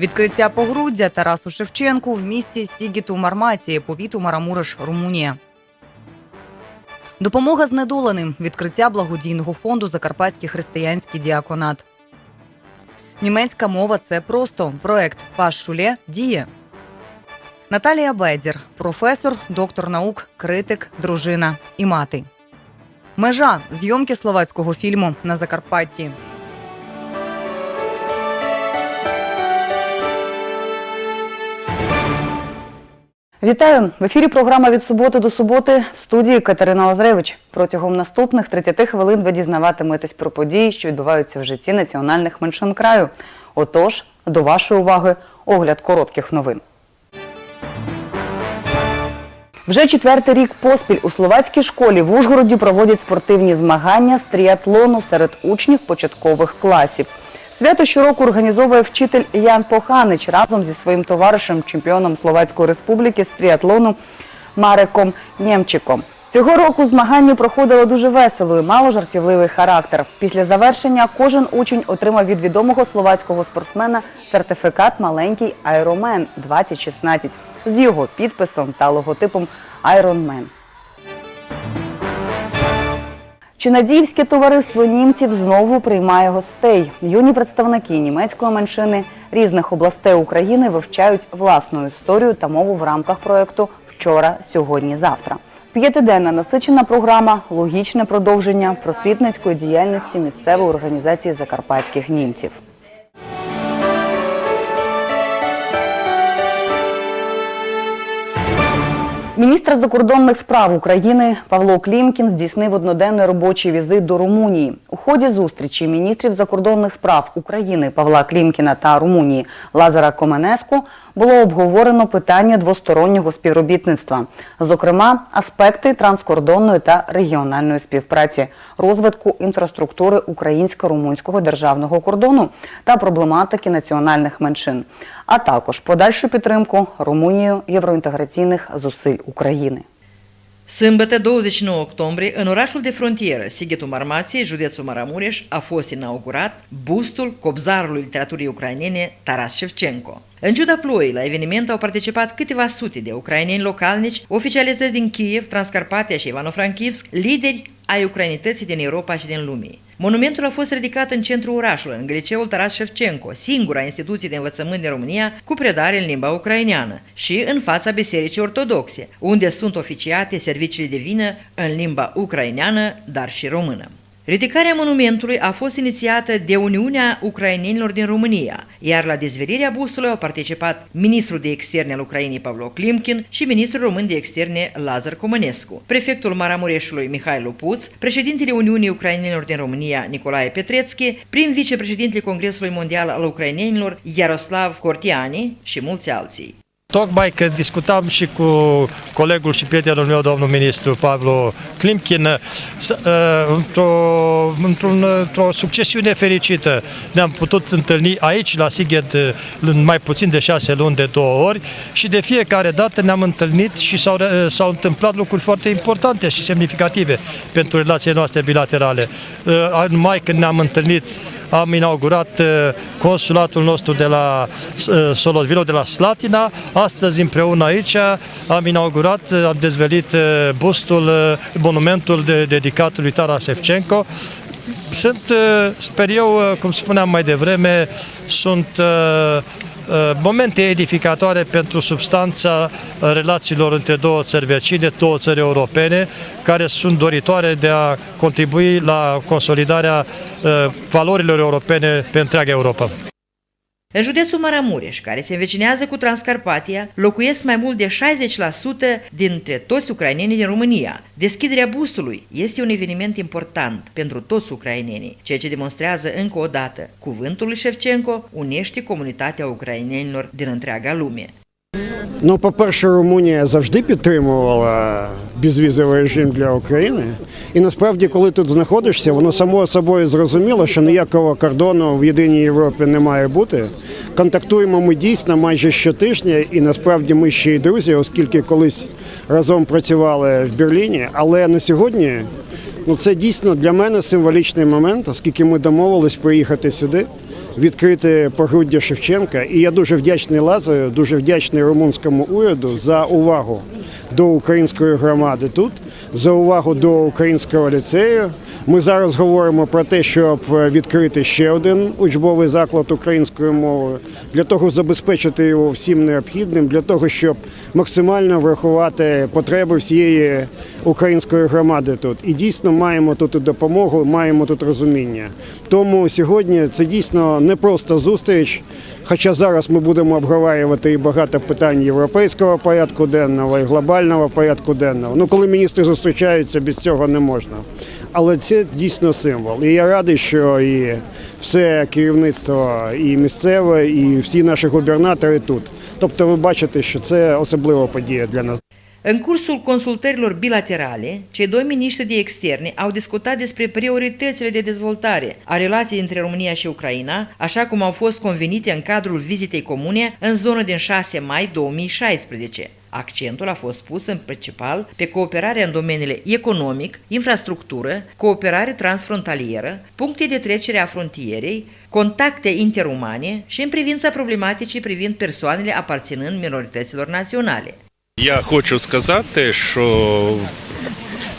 Відкриття погруддя Тарасу Шевченку в місті Сігіту Марматії, повіту Марамуриш, Румунія. Допомога знедоленим. Відкриття благодійного фонду Закарпатський християнський діаконат. Німецька мова це просто. Проект Паш Шуле діє. Наталія Бедзір, професор, доктор наук, критик, дружина і мати. Межа зйомки словацького фільму на Закарпатті. Вітаю в ефірі. Програма від суботи до суботи в студії Катерина Лазаревич. Протягом наступних 30 хвилин ви дізнаватиметесь про події, що відбуваються в житті національних меншин краю. Отож, до вашої уваги огляд коротких новин. Вже четвертий рік поспіль у словацькій школі в Ужгороді проводять спортивні змагання з тріатлону серед учнів початкових класів. Свято щороку організовує вчитель Ян Поханич разом зі своїм товаришем, чемпіоном Словацької республіки з тріатлону Мареком Нємчиком. Цього року змагання проходило дуже весело і мало жартівливий характер. Після завершення кожен учень отримав від відомого словацького спортсмена сертифікат маленький Айромен 2016 з його підписом та логотипом Айронмен. Чинадіївське товариство німців знову приймає гостей. Юні представники німецької меншини різних областей України вивчають власну історію та мову в рамках проєкту Вчора, сьогодні, завтра. П'ятиденна насичена програма, логічне продовження просвітницької діяльності місцевої організації закарпатських німців. Міністр закордонних справ України Павло Клімкін здійснив одноденний робочий візит до Румунії. У ході зустрічі міністрів закордонних справ України Павла Клімкіна та Румунії Лазара Коменеску було обговорено питання двостороннього співробітництва, зокрема аспекти транскордонної та регіональної співпраці, розвитку інфраструктури українсько-румунського державного кордону та проблематики національних меншин, а також подальшу підтримку Румунією євроінтеграційних зусиль України. Sâmbătă 29 octombrie, în orașul de frontieră, Sighetul Marmației, județul Maramureș, a fost inaugurat bustul cobzarului literaturii ucrainene Taras Shevchenko. În ciuda ploii, la eveniment au participat câteva sute de ucraineni localnici, oficialități din Kiev, Transcarpatia și Ivano-Frankivsk, lideri ai ucrainității din Europa și din lume. Monumentul a fost ridicat în centrul orașului, în gliceul Taras Shevchenko, singura instituție de învățământ din România cu predare în limba ucraineană, și în fața bisericii ortodoxe, unde sunt oficiate serviciile de vină în limba ucraineană, dar și română. Ridicarea monumentului a fost inițiată de Uniunea Ucrainenilor din România, iar la dezvelirea bustului au participat ministrul de externe al Ucrainei Pavlo Klimkin și ministrul român de externe Lazar Comănescu, prefectul Maramureșului Mihai Lupuț, președintele Uniunii Ucrainenilor din România Nicolae Petrețchi, prim vicepreședintele Congresului Mondial al Ucrainenilor Iaroslav Cortiani și mulți alții. Tocmai că discutam și cu colegul și prietenul meu, domnul ministru Pavlo Klimkin, s- uh, într-o, într-un, într-o succesiune fericită. Ne-am putut întâlni aici, la Sighet, uh, în mai puțin de șase luni, de două ori și de fiecare dată ne-am întâlnit și s-au, uh, s-au întâmplat lucruri foarte importante și semnificative pentru relațiile noastre bilaterale. Uh, În mai când ne-am întâlnit am inaugurat uh, consulatul nostru de la uh, Solosvilo, de la Slatina. Astăzi împreună aici am inaugurat, uh, am dezvelit uh, bustul, uh, monumentul de, dedicat lui Taras Shevchenko. Sunt, uh, sper eu, uh, cum spuneam mai devreme, sunt uh, uh, momente edificatoare pentru substanța uh, relațiilor între două țări vecine, două țări europene, care sunt doritoare de a contribui la consolidarea uh, valorilor europene pe întreaga Europa. În județul Maramureș, care se învecinează cu Transcarpatia, locuiesc mai mult de 60% dintre toți ucrainenii din România. Deschiderea bustului este un eveniment important pentru toți ucrainenii, ceea ce demonstrează încă o dată cuvântul lui Shevchenko unește comunitatea ucrainenilor din întreaga lume. Ну, по-перше, Румунія завжди підтримувала безвізовий режим для України. І насправді, коли тут знаходишся, воно само собою зрозуміло, що ніякого кордону в єдиній Європі не має бути. Контактуємо ми дійсно майже щотижня, і насправді ми ще й друзі, оскільки колись разом працювали в Берліні. Але на сьогодні ну, це дійсно для мене символічний момент, оскільки ми домовились приїхати сюди відкрити погруддя Шевченка. І я дуже вдячний Лазарю, дуже вдячний румунському уряду за увагу до української громади тут, за увагу до українського ліцею. Ми зараз говоримо про те, щоб відкрити ще один учбовий заклад українською мовою для того, забезпечити його всім необхідним, для того, щоб максимально врахувати потреби всієї української громади тут. І дійсно маємо тут допомогу, маємо тут розуміння. Тому сьогодні це дійсно не просто зустріч. Хоча зараз ми будемо обговорювати і багато питань європейського порядку денного і глобального порядку денного. Ну, коли міністри зустрічаються, без цього не можна. Але це дійсно символ. І я радий, що і все керівництво, і місцеве, і всі наші губернатори тут. Тобто, ви бачите, що це особлива подія для нас. În cursul consultărilor bilaterale, cei doi miniștri de externe au discutat despre prioritățile de dezvoltare a relației între România și Ucraina, așa cum au fost convenite în cadrul vizitei comune în zonă din 6 mai 2016. Accentul a fost pus în principal pe cooperarea în domeniile economic, infrastructură, cooperare transfrontalieră, puncte de trecere a frontierei, contacte interumane și în privința problematicii privind persoanele aparținând minorităților naționale. Я хочу сказати, що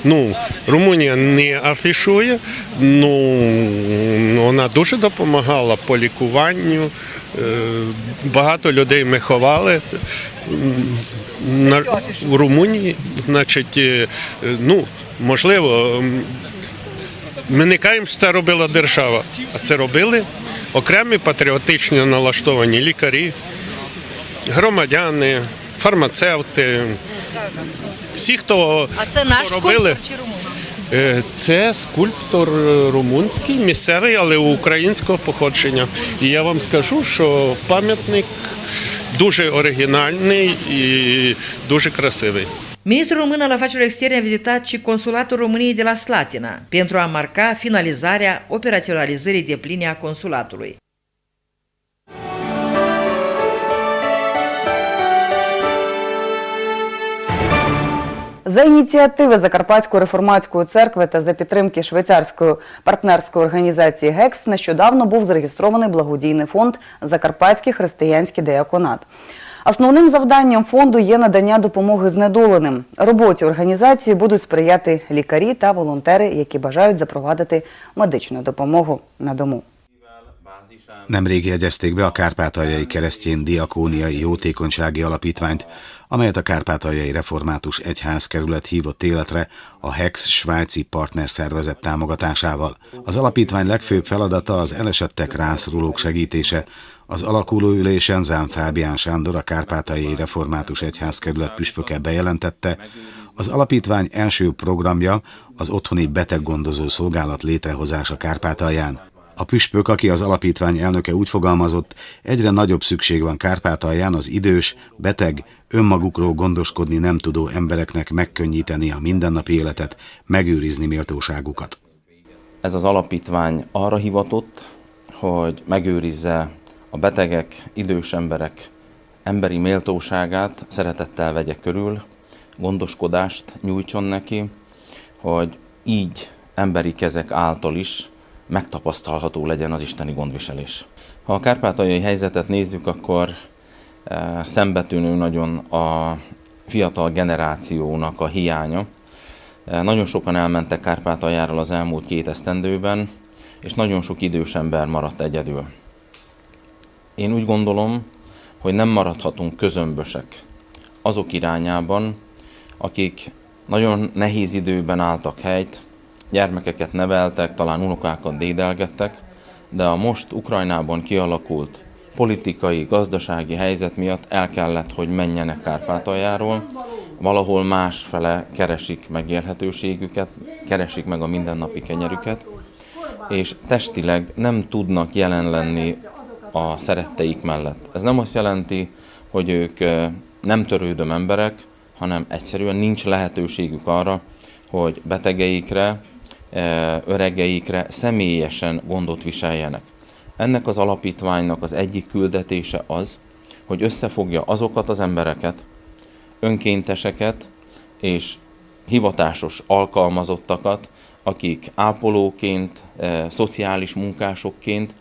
ну, Румунія не афішує, ну вона дуже допомагала по лікуванню. Е, Багато людей ми ховали м, на, в Румунії. Значить, е, ну, можливо, ми не кажемо, що це робила держава, а це робили окремі патріотично налаштовані лікарі, громадяни, фармацевти, всі, хто, А це наш хто робили. чи? Е, Це скульптор е, румунський, місцевий, але українського походження. І я вам скажу, що пам'ятник дуже оригінальний і дуже красивий. Ministrul român al afacerilor externe a vizitat și consulatul României de la Slatina pentru a marca finalizarea operaționalizării de pline a consulatului. За ініціативи Закарпатської реформатської церкви та за підтримки швейцарської партнерської організації ГЕКС нещодавно був зареєстрований благодійний фонд Закарпатський християнський деяконат. Основним завданням фонду є надання допомоги знедоленим. Роботі організації будуть сприяти лікарі та волонтери, які бажають запровадити медичну допомогу на дому. Nemrég jegyezték be a Kárpátaljai Keresztény Diakóniai Jótékonysági Alapítványt, amelyet a Kárpátaljai Református Egyházkerület hívott életre a HEX svájci partnerszervezet támogatásával. Az alapítvány legfőbb feladata az elesettek rászorulók segítése. Az alakuló ülésen Zán Fábián Sándor, a Kárpátaljai Református Egyházkerület püspöke bejelentette, az alapítvány első programja az otthoni beteggondozó szolgálat létrehozása Kárpátalján. A püspök, aki az alapítvány elnöke úgy fogalmazott, egyre nagyobb szükség van Kárpátalján az idős, beteg, önmagukról gondoskodni nem tudó embereknek megkönnyíteni a mindennapi életet, megőrizni méltóságukat. Ez az alapítvány arra hivatott, hogy megőrizze a betegek, idős emberek emberi méltóságát, szeretettel vegye körül, gondoskodást nyújtson neki, hogy így emberi kezek által is megtapasztalható legyen az isteni gondviselés. Ha a kárpátaljai helyzetet nézzük, akkor eh, szembetűnő nagyon a fiatal generációnak a hiánya. Eh, Nagyon sokan elmentek Kárpátaljáról az elmúlt két esztendőben, és nagyon sok idős ember maradt egyedül. Én úgy gondolom, hogy nem maradhatunk közömbösek azok irányában, akik nagyon nehéz időben álltak helyt, gyermekeket neveltek, talán unokákat dédelgettek, de a most Ukrajnában kialakult politikai, gazdasági helyzet miatt el kellett, hogy menjenek Kárpátaljáról, valahol másfele keresik megélhetőségüket, keresik meg a mindennapi kenyerüket, és testileg nem tudnak jelen lenni a szeretteik mellett. Ez nem azt jelenti, hogy ők nem törődöm emberek, hanem egyszerűen nincs lehetőségük arra, hogy betegeikre, öregeikre személyesen gondot viseljenek. Ennek az alapítványnak az egyik küldetése az, hogy összefogja azokat az embereket, önkénteseket és hivatásos alkalmazottakat, akik ápolóként, szociális munkásokként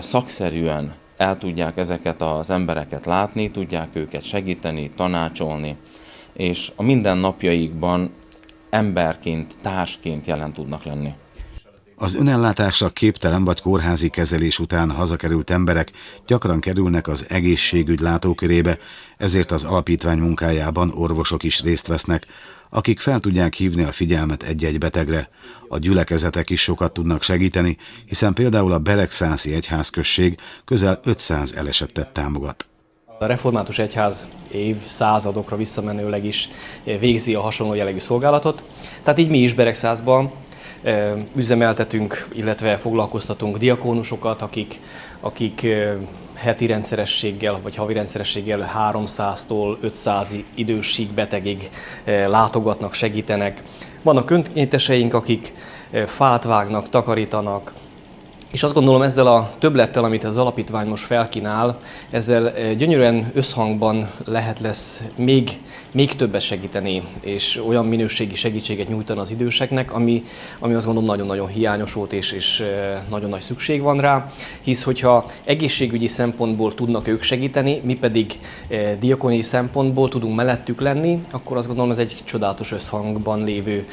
szakszerűen el tudják ezeket az embereket látni, tudják őket segíteni, tanácsolni, és a mindennapjaikban emberként, társként jelen tudnak lenni. Az önellátásra képtelen vagy kórházi kezelés után hazakerült emberek gyakran kerülnek az egészségügy látókörébe, ezért az alapítvány munkájában orvosok is részt vesznek, akik fel tudják hívni a figyelmet egy-egy betegre. A gyülekezetek is sokat tudnak segíteni, hiszen például a Beregszászi egyházközség közel 500 elesettet támogat. A református egyház évszázadokra visszamenőleg is végzi a hasonló jellegű szolgálatot. Tehát így mi is Beregszázban üzemeltetünk, illetve foglalkoztatunk diakónusokat, akik, akik heti rendszerességgel vagy havi rendszerességgel 300-tól 500 idősig betegig látogatnak, segítenek. Vannak önkénteseink, akik fát vágnak, takarítanak, és azt gondolom ezzel a többlettel, amit az alapítvány most felkínál, ezzel eh, gyönyörűen összhangban lehet lesz még, még többet segíteni, és olyan minőségi segítséget nyújtani az időseknek, ami, ami azt gondolom nagyon-nagyon hiányos volt, és, és eh, nagyon nagy szükség van rá, hisz hogyha egészségügyi szempontból tudnak ők segíteni, mi pedig eh, diakoni szempontból tudunk mellettük lenni, akkor azt gondolom ez egy csodálatos összhangban lévő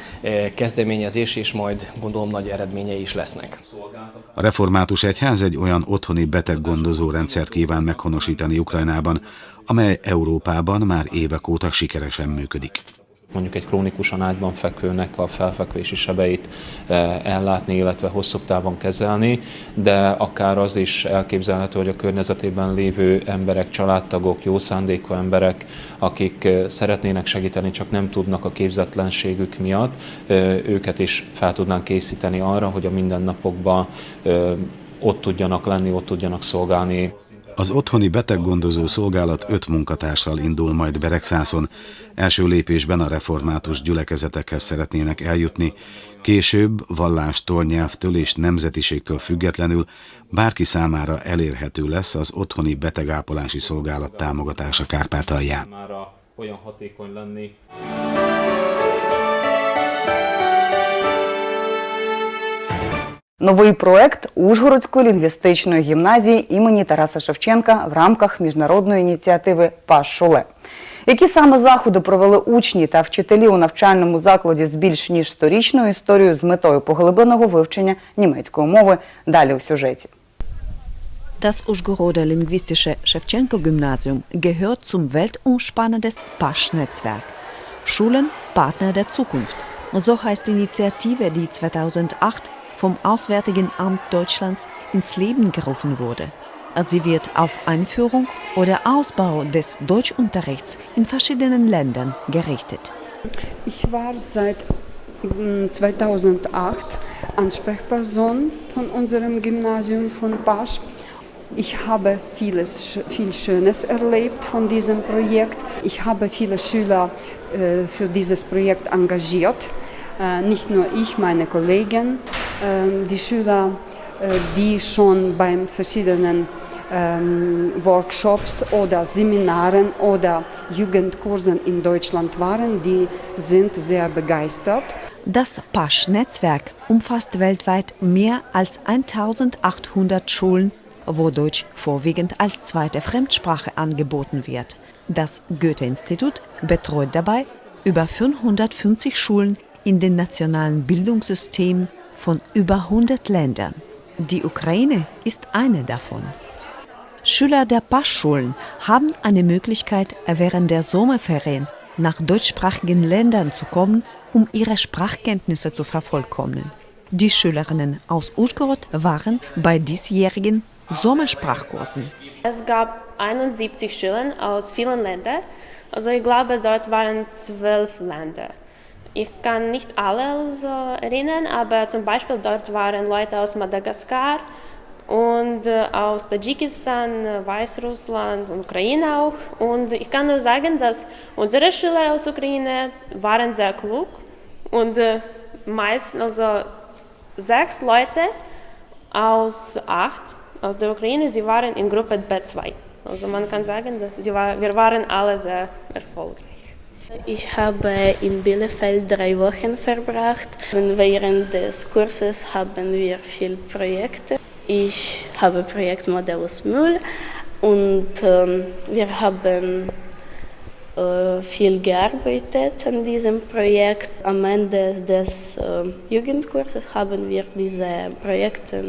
kezdeményezés, és majd gondolom nagy eredményei is lesznek. A református egyház egy olyan otthoni beteggondozó rendszert kíván meghonosítani Ukrajnában, amely Európában már évek óta sikeresen működik. Mondjuk egy krónikusan ágyban fekvőnek a felfekvési sebeit eh, ellátni, illetve hosszabb távon kezelni, de akár az is elképzelhető, hogy a környezetében lévő emberek, családtagok, jó szándékú emberek, akik eh, szeretnének segíteni, csak nem tudnak a képzetlenségük miatt, eh, őket is fel tudnánk készíteni arra, hogy a mindennapokban ott tudjanak lenni, ott tudjanak szolgálni az otthoni beteggondozó szolgálat öt munkatársal indul majd Beregszászon. Első lépésben a református gyülekezetekhez szeretnének eljutni, később vallástól, nyelvtől és nemzetiségtől függetlenül bárki számára elérhető lesz az otthoni betegápolási szolgálat támogatása Kárpátalján. Olyan hatékony lenni. Новий проект Ужгородської лінгвістичної гімназії імені Тараса Шевченка в рамках міжнародної ініціативи Паш Шоле. Які саме заходи провели учні та вчителі у навчальному закладі з більш ніж сторічною історією з метою поглибленого вивчення німецької мови далі у сюжеті. Das Užgoroder Linguistische Schewtschenko-Gymnasium gehört zum weltumspannendes Pasch-Netzwerk. Schulen Partner der Zukunft. So heißt die Initiative, die 2008 vom Auswärtigen Amt Deutschlands ins Leben gerufen wurde. Sie wird auf Einführung oder Ausbau des Deutschunterrichts in verschiedenen Ländern gerichtet. Ich war seit 2008 Ansprechperson von unserem Gymnasium von Pasch. Ich habe vieles, viel Schönes erlebt von diesem Projekt. Ich habe viele Schüler äh, für dieses Projekt engagiert. Äh, nicht nur ich, meine Kollegen, die Schüler, äh, die schon beim verschiedenen ähm, Workshops oder Seminaren oder Jugendkursen in Deutschland waren, die sind sehr begeistert. Das Pasch-Netzwerk umfasst weltweit mehr als 1800 Schulen, wo Deutsch vorwiegend als zweite Fremdsprache angeboten wird. Das Goethe-Institut betreut dabei über 550 Schulen in den nationalen Bildungssystemen von über 100 Ländern. Die Ukraine ist eine davon. Schüler der Paschschulen haben eine Möglichkeit, während der Sommerferien nach deutschsprachigen Ländern zu kommen, um ihre Sprachkenntnisse zu vervollkommnen. Die Schülerinnen aus Uschgorod waren bei diesjährigen Sommersprachkursen. Es gab 71 Schüler aus vielen Ländern. Also ich glaube, dort waren zwölf Länder. Ich kann nicht alle so erinnern, aber zum Beispiel dort waren Leute aus Madagaskar und äh, aus Tadschikistan, äh, Weißrussland und Ukraine auch. Und ich kann nur sagen, dass unsere Schüler aus Ukraine waren sehr klug und äh, meist, also sechs Leute aus acht aus der Ukraine, sie waren in Gruppe B2. Also man kann sagen, dass sie war, wir waren alle sehr erfolgreich. Ich habe in Bielefeld drei Wochen verbracht. Während des Kurses haben wir viele Projekte. Ich habe Projekt Modellus Müll und ähm, wir haben äh, viel gearbeitet an diesem Projekt. Am Ende des äh, Jugendkurses haben wir diese Projekte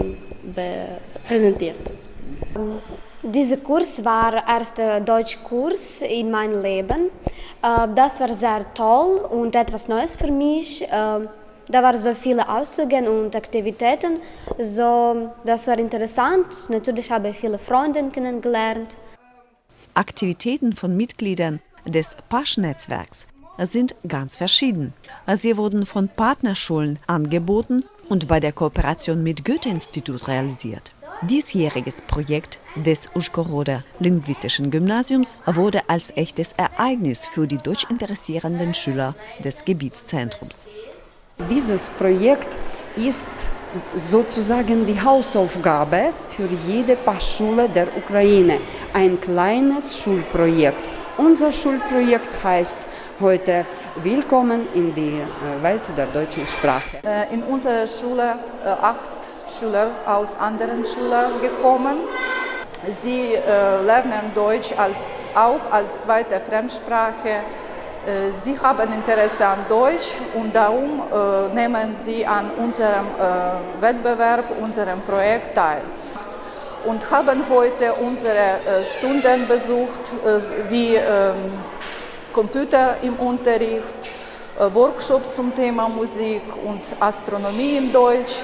präsentiert. Dieser Kurs war der erste Deutschkurs in meinem Leben. Äh, Das war sehr toll und etwas Neues für mich. Äh, Da waren so viele Ausflüge und Aktivitäten. So, das war interessant. Natürlich habe ich viele Freunde kennengelernt. Aktivitäten von Mitgliedern des Pasch-Netzwerks sind ganz verschieden. Sie wurden von Partnerschulen angeboten und bei der Kooperation mit Goethe-Institut realisiert. Diesjähriges Projekt des Uschgoroder Linguistischen Gymnasiums wurde als echtes Ereignis für die deutsch interessierenden Schüler des Gebietszentrums. Dieses Projekt ist sozusagen die Hausaufgabe für jede Passschule der Ukraine. Ein kleines Schulprojekt. Unser Schulprojekt heißt heute Willkommen in die äh, Welt der deutschen Sprache. Äh, In unserer Schule äh, acht Schüler aus anderen Schulen gekommen. Sie äh, lernen Deutsch als, auch als zweite Fremdsprache. Äh, Sie haben Interesse an Deutsch und darum äh, nehmen Sie an unserem äh, Wettbewerb, unserem Projekt teil. Und haben heute unsere äh, Stunden besucht, äh, wie ähm, Computer im Unterricht, Workshop zum Thema Musik und Astronomie in Deutsch,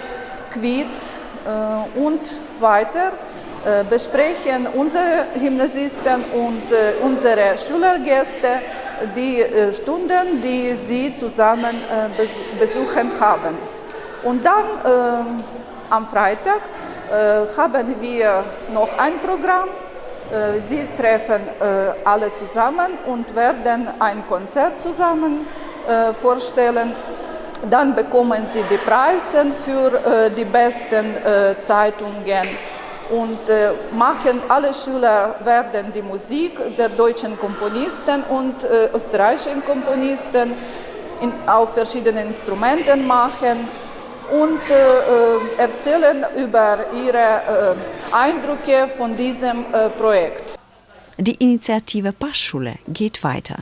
Quiz äh, und weiter äh, besprechen unsere Gymnasisten und äh, unsere Schülergäste die Stunden, die sie zusammen bes- besuchen haben. Und dann am Freitag haben wir noch ein Programm. Sie treffen alle zusammen und werden ein Konzert zusammen vorstellen. Dann bekommen sie die Preise für äh, die besten äh, Zeitungen und äh, machen alle Schüler werden die Musik der deutschen Komponisten und österreichischen Komponisten in, auf verschiedenen Instrumenten machen und äh, äh, erzählen über ihre äh, Eindrücke von diesem äh, Projekt. Die Initiative Paschschule geht weiter.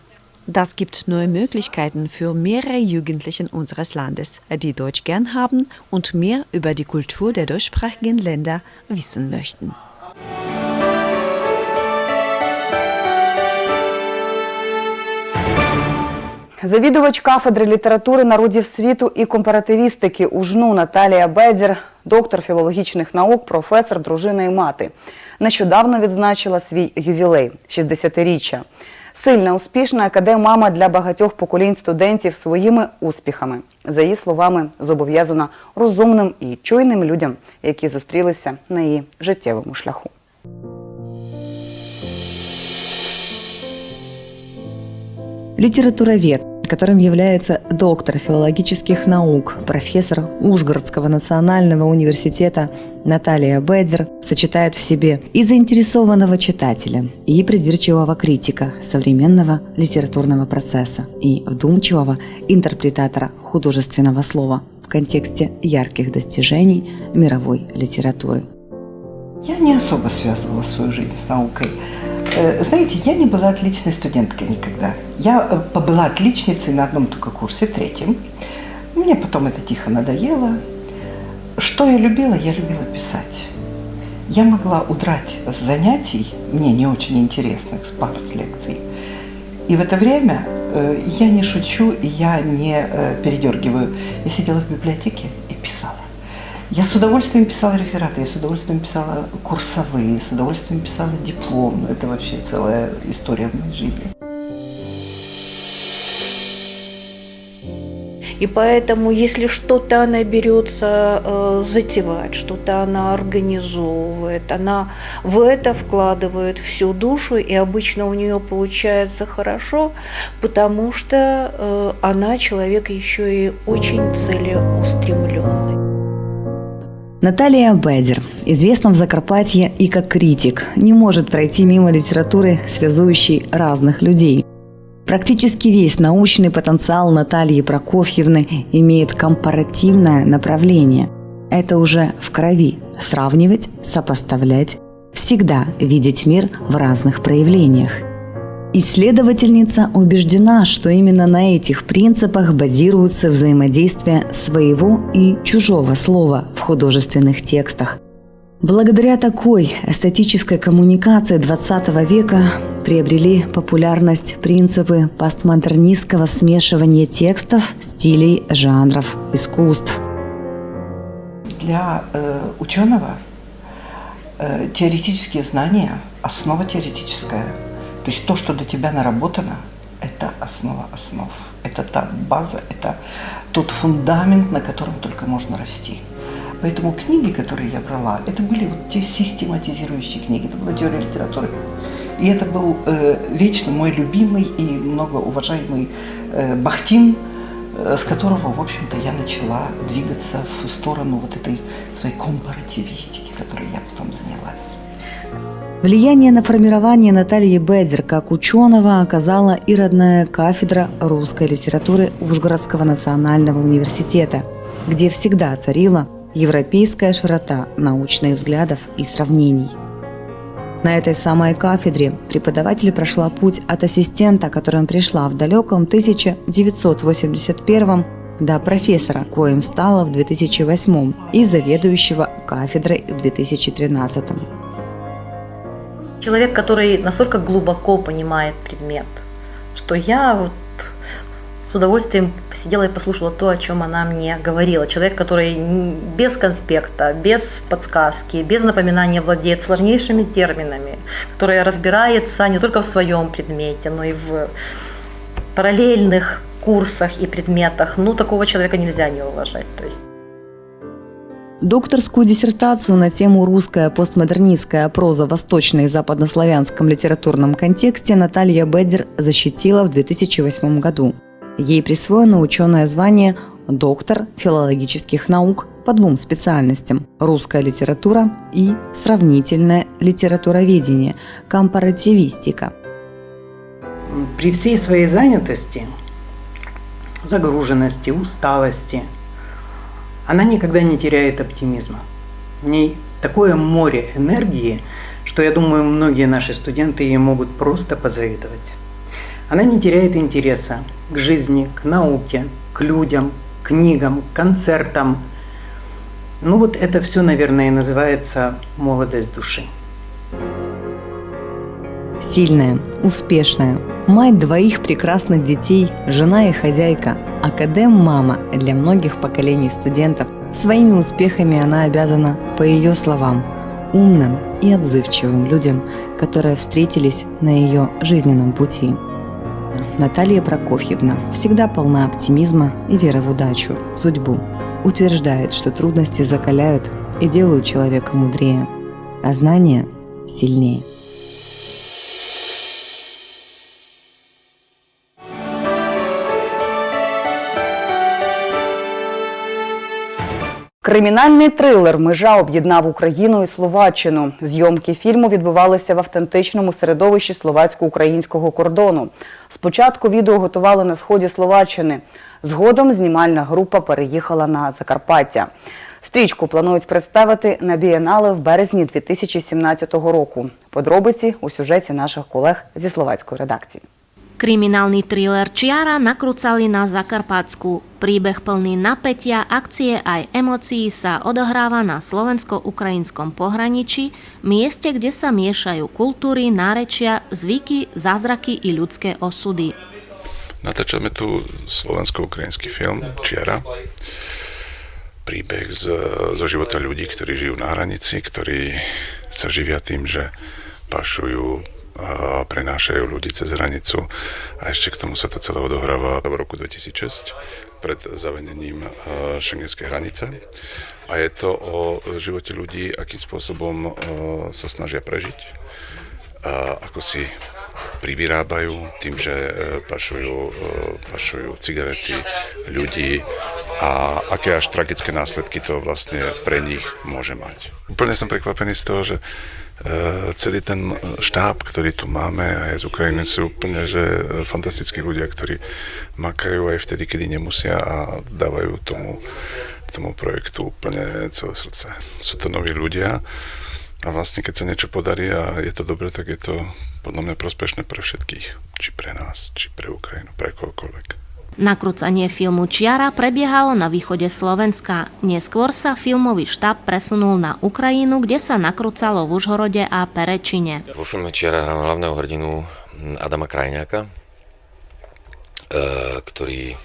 Das gibt neue Möglichkeiten für mehrere Jugendlichen unseres Landes, die Deutsch gern haben und mehr über die Kultur der deutschsprachigen Länder wissen möchten. Завідувач кафедри літератури народів світу і компаративістики УЖНУ Наталія Бедзір, доктор філологічних наук, професор, дружина і мати. Нещодавно відзначила свій ювілей 60-річчя. Сильна, успішна академама для багатьох поколінь студентів своїми успіхами. За її словами, зобов'язана розумним і чуйним людям, які зустрілися на її життєвому шляху. Литературовед, которым является доктор филологических наук, профессор Ужгородского национального университета Наталья Бедзер сочетает в себе и заинтересованного читателя, и придирчивого критика современного литературного процесса, и вдумчивого интерпретатора художественного слова в контексте ярких достижений мировой литературы. Я не особо связывала свою жизнь с наукой. Э, Знаете, я не была отличной студенткой никогда. Я э, побыла отличницей на одном только курсе, третьем. Мне потом это тихо надоело. Что я любила? Я любила писать. Я могла удрать с занятий, мне не очень интересных, с пар с лекций. И в это время э, я не шучу, я не передергиваю. Я сидела в библиотеке и писала. Я с удовольствием писала рефераты, я с удовольствием писала курсовые, с удовольствием писала диплом. Это вообще целая история в моей жизни. И поэтому, если что-то она берется э, затевать, что-то она организовывает, она в это вкладывает всю душу, и обычно у нее получается хорошо, потому что э, она человек еще и очень целеустремленный. Наталья Бедер, известна в Закарпатье и как критик, не может пройти мимо литературы, связующей разных людей. Практически весь научный потенциал Натальи Прокофьевны имеет компаративное направление. Это уже в крови. Сравнивать, сопоставлять, всегда видеть мир в разных проявлениях. Исследовательница убеждена, что именно на этих принципах базируется взаимодействие своего и чужого слова в художественных текстах. Благодаря такой эстетической коммуникации XX века приобрели популярность принципы постмодернистского смешивания текстов, стилей, жанров, искусств. Для э, ученого э, теоретические знания – основа теоретическая. То есть то, что до тебя наработано, это основа основ. Это та база, это тот фундамент, на котором только можно расти. Поэтому книги, которые я брала, это были вот те систематизирующие книги. Это была теория литературы. И это был э, вечно мой любимый и многоуважаемый э, Бахтин, э, с которого, в общем-то, я начала двигаться в сторону вот этой своей компаративистики, которой я потом занялась. Влияние на формирование Натальи Бедзер как ученого оказала и родная кафедра русской литературы Ужгородского национального университета, где всегда царила европейская широта научных взглядов и сравнений. На этой самой кафедре преподаватель прошла путь от ассистента, которым пришла в далеком 1981 до профессора, коим стала в 2008 и заведующего кафедрой в 2013. Человек, который настолько глубоко понимает предмет, что я вот с удовольствием посидела и послушала то, о чем она мне говорила. Человек, который без конспекта, без подсказки, без напоминания владеет сложнейшими терминами, который разбирается не только в своем предмете, но и в параллельных курсах и предметах. Ну, такого человека нельзя не уважать. То есть Докторскую диссертацию на тему «Русская постмодернистская проза в восточно- и западнославянском литературном контексте» Наталья Бедер защитила в 2008 году. Ей присвоено ученое звание «Доктор филологических наук» по двум специальностям – русская литература и сравнительное литературоведение, компаративистика. При всей своей занятости, загруженности, усталости – она никогда не теряет оптимизма. В ней такое море энергии, что я думаю, многие наши студенты ей могут просто позавидовать. Она не теряет интереса к жизни, к науке, к людям, книгам, концертам. Ну вот это все, наверное, и называется молодость души. Сильная, успешная, мать двоих прекрасных детей, жена и хозяйка, академ-мама для многих поколений студентов. Своими успехами она обязана, по ее словам, умным и отзывчивым людям, которые встретились на ее жизненном пути. Наталья Прокофьевна всегда полна оптимизма и веры в удачу, в судьбу. Утверждает, что трудности закаляют и делают человека мудрее, а знания сильнее. Кримінальний трилер Межа об'єднав Україну і Словаччину. Зйомки фільму відбувалися в автентичному середовищі словацько-українського кордону. Спочатку відео готували на сході Словаччини. Згодом знімальна група переїхала на Закарпаття. Стрічку планують представити на бієнале в березні 2017 року. Подробиці у сюжеті наших колег зі словацької редакції. Kriminálny thriller Čiara nakrúcali na Zakarpatsku. Príbeh plný napätia, akcie aj emócií sa odohráva na slovensko-ukrajinskom pohraničí, mieste, kde sa miešajú kultúry, nárečia, zvyky, zázraky i ľudské osudy. Natáčame tu slovensko-ukrajinský film Čiara. Príbeh z, zo života ľudí, ktorí žijú na hranici, ktorí sa živia tým, že pašujú prenášajú ľudí cez hranicu. A ešte k tomu sa to celé odohráva v roku 2006 pred zavedením šengenskej hranice. A je to o živote ľudí, akým spôsobom sa snažia prežiť, a ako si privyrábajú tým, že pašujú, pašujú cigarety, ľudí, a aké až tragické následky to vlastne pre nich môže mať. Úplne som prekvapený z toho, že e, celý ten štáb, ktorý tu máme a je z Ukrajiny, sú úplne že fantastickí ľudia, ktorí makajú aj vtedy, kedy nemusia a dávajú tomu, tomu projektu úplne celé srdce. Sú to noví ľudia a vlastne keď sa niečo podarí a je to dobre, tak je to podľa mňa prospešné pre všetkých. Či pre nás, či pre Ukrajinu, pre kohokoľvek. Nakrúcanie filmu Čiara prebiehalo na východe Slovenska. Neskôr sa filmový štáb presunul na Ukrajinu, kde sa nakrúcalo v Užhorode a Perečine. Vo filme Čiara hrám hlavného hrdinu Adama Krajňáka, e, ktorý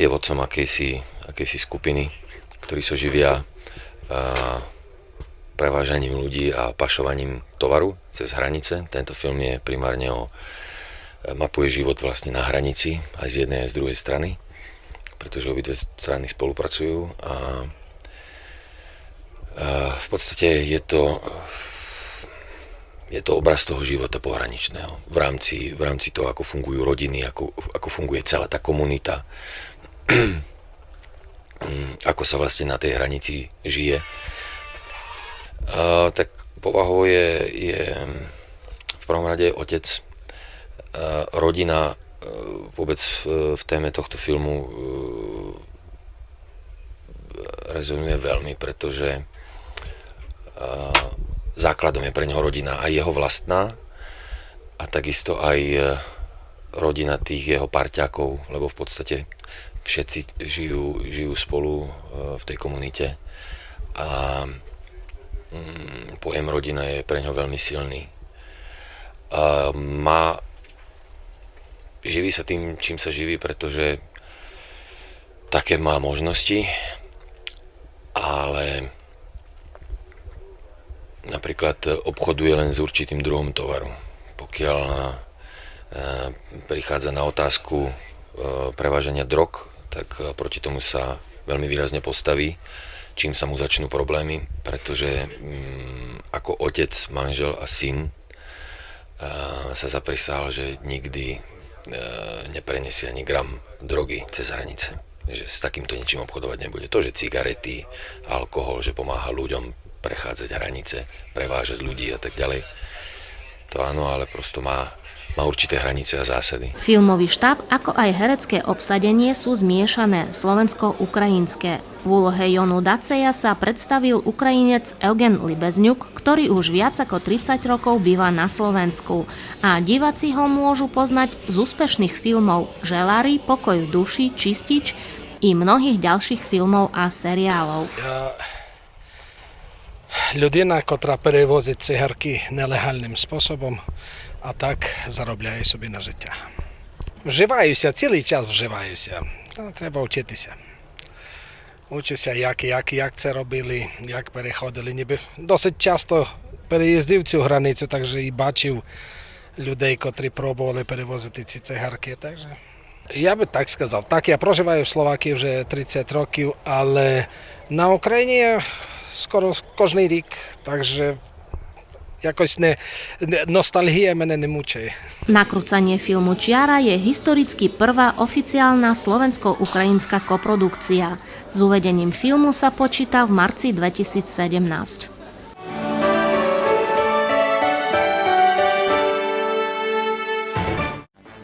je vodcom akejsi, akejsi skupiny, ktorí sa živia e, prevážaním ľudí a pašovaním tovaru cez hranice. Tento film je primárne o mapuje život vlastne na hranici aj z jednej aj z druhej strany, pretože obidve strany spolupracujú a, v podstate je to je to obraz toho života pohraničného v rámci, v rámci toho, ako fungujú rodiny, ako, ako funguje celá tá komunita, ako sa vlastne na tej hranici žije. A, tak povahou je, je v prvom rade otec, rodina vôbec v téme tohto filmu rezonuje veľmi, pretože základom je pre neho rodina aj jeho vlastná a takisto aj rodina tých jeho parťákov, lebo v podstate všetci žijú, žijú spolu v tej komunite a mm, pojem rodina je pre ňo veľmi silný. Má živí sa tým, čím sa živí, pretože také má možnosti, ale napríklad obchoduje len s určitým druhom tovaru. Pokiaľ prichádza na otázku prevážania drog, tak proti tomu sa veľmi výrazne postaví, čím sa mu začnú problémy, pretože mm, ako otec, manžel a syn sa zaprisal, že nikdy neprenesie ani gram drogy cez hranice. Že s takýmto ničím obchodovať nebude. To, že cigarety, alkohol, že pomáha ľuďom prechádzať hranice, prevážať ľudí a tak ďalej. To áno, ale prosto má, má určité hranice a zásady. Filmový štáb, ako aj herecké obsadenie sú zmiešané slovensko-ukrajinské. V úlohe Jonu Daceja sa predstavil Ukrajinec Eugen Libezňuk, ktorý už viac ako 30 rokov býva na Slovensku a diváci ho môžu poznať z úspešných filmov Želári, Pokoj v duši, Čistič i mnohých ďalších filmov a seriálov. Ja, людина, котра перевозить цигарки нелегальним способом, а так заробляє собі на життя. Вживаюся, цілий час вживаюся. Треба вчитися. Учуся, як, як, як це робили, як переходили. Ніби досить часто переїздив цю границю, так же і бачив людей, котрі пробували перевозити ці цигарки. Так же. Я би так сказав. Так, я проживаю в Словакії вже 30 років, але на Україні скоро кожний рік. Так же якось не, не ностальгія мене не мучає. Nakrúcanie filmu Čiara je historicky prvá oficiálna slovensko-ukrajinská koprodukcia. S uvedením filmu sa počíta v marci 2017.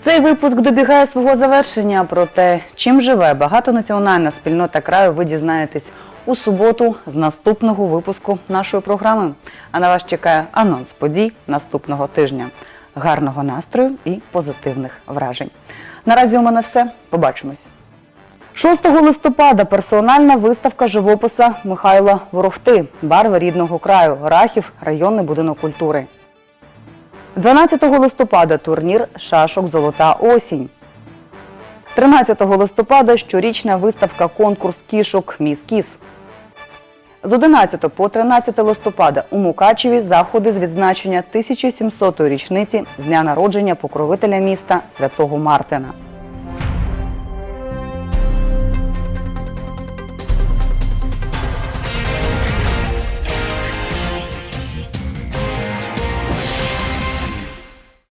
Цей випуск добігає свого завершення. Про те, чим живе багатонаціональна спільнота краю, ви дізнаєтесь у суботу з наступного випуску нашої програми. А на вас чекає анонс подій наступного тижня. Гарного настрою і позитивних вражень. Наразі у мене все. Побачимось. 6 листопада персональна виставка живописа Михайла Ворохти Барви рідного краю. Рахів, районний будинок культури. 12 листопада турнір Шашок Золота осінь. 13 листопада щорічна виставка конкурс кішок Міс Кіс. З 11 по 13 листопада у Мукачеві заходи з відзначення 1700-ї річниці з дня народження покровителя міста Святого Мартина.